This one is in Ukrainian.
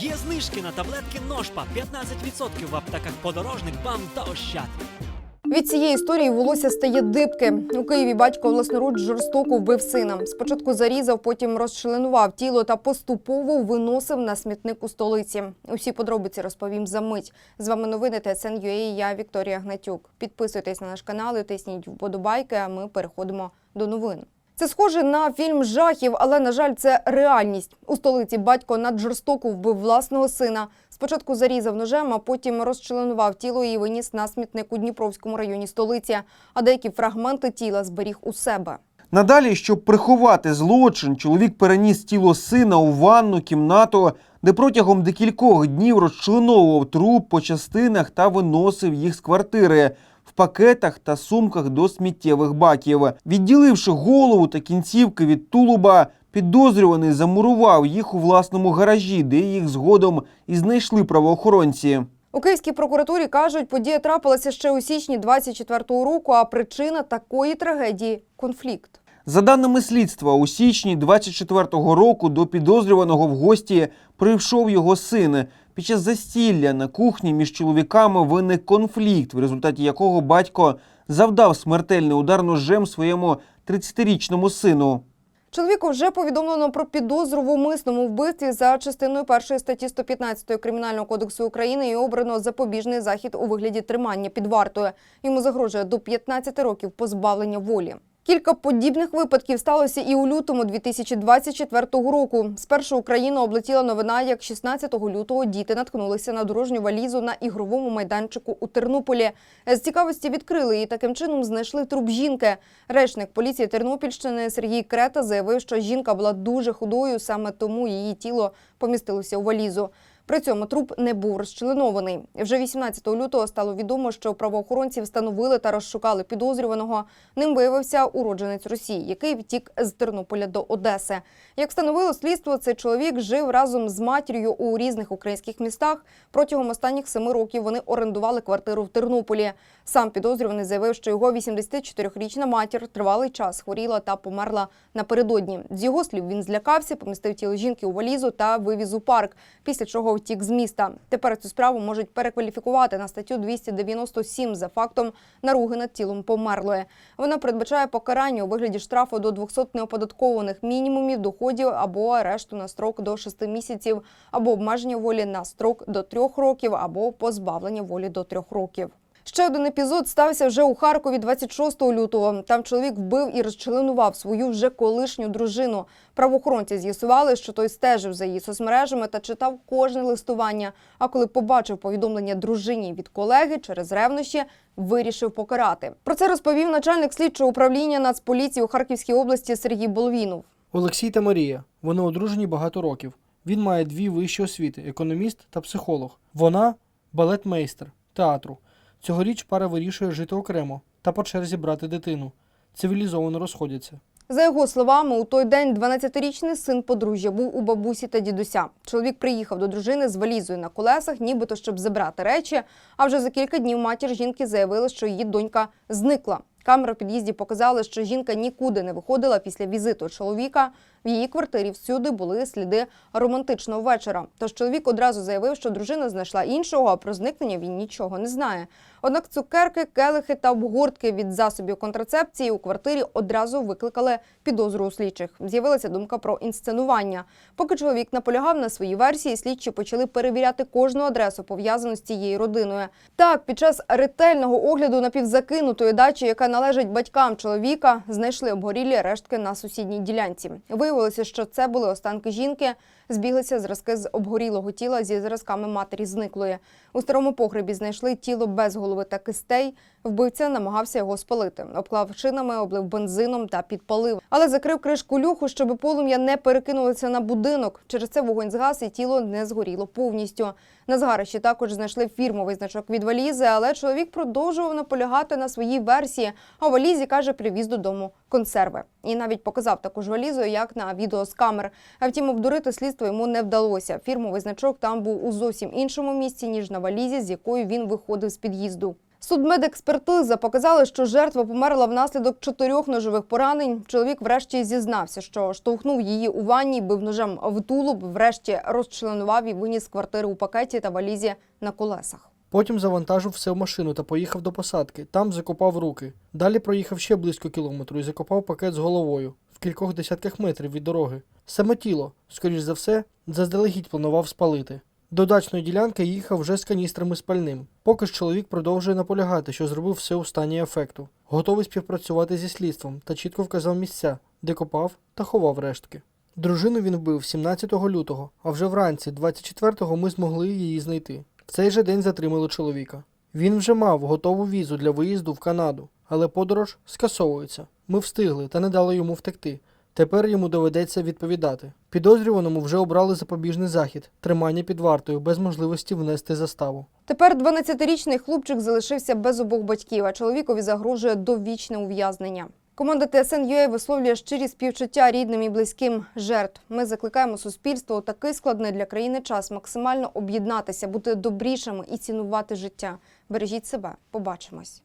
Є знижки на таблетки Ножпа 15% в аптеках подорожник, бам та ощад. Від цієї історії волосся стає дибки. У Києві батько власноруч жорстоко вбив сина. Спочатку зарізав, потім розчленував тіло та поступово виносив на смітник у столиці. Усі подробиці розповім за мить. З вами новини ТСН.UA, і я Вікторія Гнатюк. Підписуйтесь на наш канал і тисніть вподобайки, а ми переходимо до новин. Це схоже на фільм жахів, але на жаль, це реальність. У столиці батько наджорстоко вбив власного сина. Спочатку зарізав ножем, а потім розчленував тіло і виніс на смітник у Дніпровському районі столиці. А деякі фрагменти тіла зберіг у себе. Надалі, щоб приховати злочин, чоловік переніс тіло сина у ванну кімнату, де протягом декількох днів розчленовував труп по частинах та виносив їх з квартири в пакетах та сумках до сміттєвих баків. Відділивши голову та кінцівки від тулуба, підозрюваний замурував їх у власному гаражі, де їх згодом і знайшли правоохоронці. У Київській прокуратурі кажуть, подія трапилася ще у січні 24-го року, а причина такої трагедії конфлікт. За даними слідства, у січні 24-го року до підозрюваного в гості прийшов його син. Під час застілля на кухні між чоловіками виник конфлікт, в результаті якого батько завдав смертельний удар ножем своєму 30-річному сину. Чоловіку вже повідомлено про підозру в умисному вбивстві за частиною першої статті 115 Кримінального кодексу України і обрано запобіжний захід у вигляді тримання під вартою. Йому загрожує до 15 років позбавлення волі. Кілька подібних випадків сталося і у лютому 2024 року. Спершу Україну облетіла новина, як 16 лютого діти наткнулися на дорожню валізу на ігровому майданчику у Тернополі. З цікавості відкрили і таким чином знайшли труп жінки. Речник поліції Тернопільщини Сергій Крета заявив, що жінка була дуже худою, саме тому її тіло помістилося у валізу. При цьому труп не був розчленований. Вже 18 лютого стало відомо, що правоохоронці встановили та розшукали підозрюваного. Ним виявився уродженець Росії, який втік з Тернополя до Одеси. Як встановило слідство, цей чоловік жив разом з матір'ю у різних українських містах. Протягом останніх семи років вони орендували квартиру в Тернополі. Сам підозрюваний заявив, що його 84-річна матір тривалий час хворіла та померла напередодні. З його слів він злякався, помістив тіло жінки у валізу та вивіз у парк, після чого втік з міста. Тепер цю справу можуть перекваліфікувати на статтю 297 за фактом наруги над тілом померлої. Вона передбачає покарання у вигляді штрафу до 200 неоподаткованих мінімумів доходів або арешту на строк до 6 місяців, або обмеження волі на строк до 3 років, або позбавлення волі до 3 років. Ще один епізод стався вже у Харкові 26 лютого. Там чоловік вбив і розчленував свою вже колишню дружину. Правоохоронці з'ясували, що той стежив за її соцмережами та читав кожне листування. А коли побачив повідомлення дружині від колеги через ревнощі, вирішив покарати. Про це розповів начальник слідчого управління Нацполіції у Харківській області Сергій Болвінов. Олексій та Марія. Вони одружені багато років. Він має дві вищі освіти економіст та психолог. Вона балетмейстер театру. Цьогоріч пара вирішує жити окремо та по черзі брати дитину. Цивілізовано розходяться. За його словами, у той день 12-річний син подружжя був у бабусі та дідуся. Чоловік приїхав до дружини з валізою на колесах, нібито щоб забрати речі. А вже за кілька днів матір жінки заявила, що її донька зникла. Камера в під'їзді показала, що жінка нікуди не виходила після візиту чоловіка. В її квартирі всюди були сліди романтичного вечора. Тож чоловік одразу заявив, що дружина знайшла іншого, а про зникнення він нічого не знає. Однак цукерки, келихи та обгортки від засобів контрацепції у квартирі одразу викликали підозру у слідчих. З'явилася думка про інсценування. Поки чоловік наполягав на своїй версії, слідчі почали перевіряти кожну адресу, пов'язану з цією родиною. Так, під час ретельного огляду напівзакинутої дачі, яка належить батькам чоловіка, знайшли обгорілі рештки на сусідній ділянці. Виявилося, що це були останки жінки. Збіглися зразки з обгорілого тіла зі зразками матері зниклої. У старому погребі знайшли тіло без голови та кистей. Вбивця намагався його спалити, обклав шинами, облив бензином та підпалив. Але закрив кришку люху, щоб полум'я не перекинулося на будинок. Через це вогонь згас і тіло не згоріло повністю. На згарищі також знайшли фірмовий значок від валізи, але чоловік продовжував наполягати на своїй версії. А у валізі каже, привіз додому консерви. І навіть показав таку ж валізу, як на відео з камер. А втім, обдурити слідство йому не вдалося. Фірмовий значок там був у зовсім іншому місці ніж на валізі, з якою він виходив з під'їзду. Судмедекспертиза показала, що жертва померла внаслідок чотирьох ножових поранень. Чоловік врешті зізнався, що штовхнув її у ванні, бив ножем в тулуб, врешті розчленував і виніс квартири у пакеті та валізі на колесах. Потім завантажив все в машину та поїхав до посадки. Там закопав руки. Далі проїхав ще близько кілометру і закопав пакет з головою кількох десятках метрів від дороги. Саме тіло, скоріш за все, заздалегідь планував спалити. До дачної ділянки їхав вже з каністрами з пальним. Поки ж чоловік продовжує наполягати, що зробив все у стані ефекту, готовий співпрацювати зі слідством та чітко вказав місця, де копав та ховав рештки. Дружину він вбив 17 лютого, а вже вранці, 24-го, ми змогли її знайти. В цей же день затримали чоловіка. Він вже мав готову візу для виїзду в Канаду, але подорож скасовується. Ми встигли та не дали йому втекти. Тепер йому доведеться відповідати. Підозрюваному вже обрали запобіжний захід тримання під вартою без можливості внести заставу. Тепер 12-річний хлопчик залишився без обох батьків, а чоловікові загрожує довічне ув'язнення. Команда ТСН.UA висловлює щирі співчуття рідним і близьким жертв. Ми закликаємо суспільство у такий складний для країни час максимально об'єднатися, бути добрішими і цінувати життя. Бережіть себе. Побачимось.